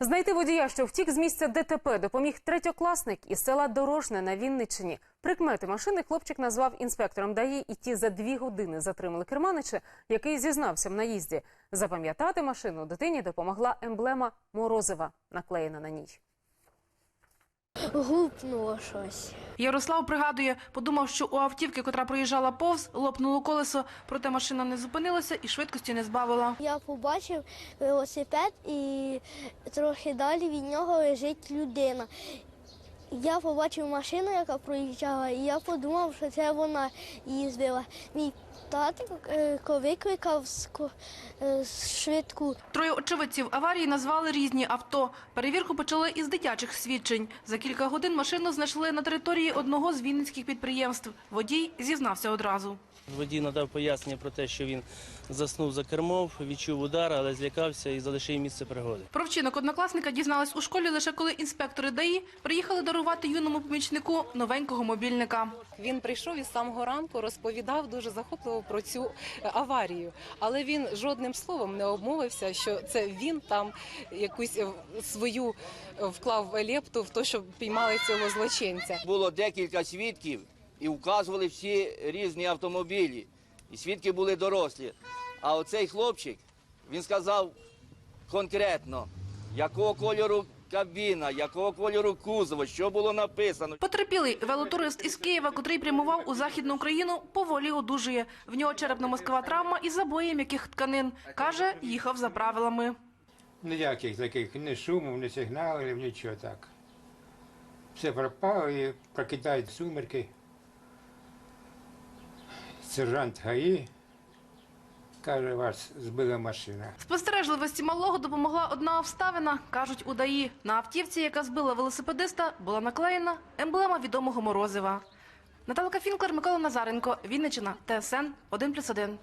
Знайти водія, що втік з місця ДТП, допоміг третьокласник із села Дорожне на Вінниччині. Прикмети машини хлопчик назвав інспектором ДАІ, і ті за дві години затримали керманича, який зізнався в наїзді. Запам'ятати машину дитині допомогла емблема Морозива, наклеєна на ній. Гупнуло щось. Ярослав пригадує, подумав, що у автівки, котра проїжджала повз, лопнуло колесо, проте машина не зупинилася і швидкості не збавила. Я побачив велосипед і трохи далі від нього лежить людина. Я побачив машину, яка проїжджала, і я подумав, що це вона її збила. Мій татко е, викликав е, швидку. Троє очевидців аварії назвали різні авто. Перевірку почали із дитячих свідчень. За кілька годин машину знайшли на території одного з вінницьких підприємств. Водій зізнався одразу. Водій надав пояснення про те, що він заснув за кермом, відчув удар, але злякався і залишив місце пригоди. Про вчинок однокласника дізнались у школі лише коли інспектори ДАІ приїхали дарувати юному помічнику новенького мобільника. Він прийшов із самого ранку, розповідав дуже захопливо про цю е, аварію, але він жодним словом не обмовився, що це він там якусь е, свою е, вклав лепту в те, щоб піймали цього злочинця. Було декілька свідків і вказували всі різні автомобілі. І свідки були дорослі. А оцей хлопчик, він сказав конкретно, якого кольору кабіна, якого кольору кузова, що було написано. Потерпілий велотурист із Києва, котрий прямував у Західну Україну, поволі одужує. В нього черепно-мозкова травма із забоєм м'яких тканин. Каже, їхав за правилами. Ніяких таких ні шумів, ні сигналів, нічого так. Все пропало і прокидають сумерки. Сержант ГАІ каже, вас збила машина. Спостережливості малого допомогла одна обставина, кажуть у ДАІ. На автівці, яка збила велосипедиста, була наклеєна емблема відомого Морозива. Наталка Фінклер, Микола Назаренко, Вінничина, ТСН 1+,1.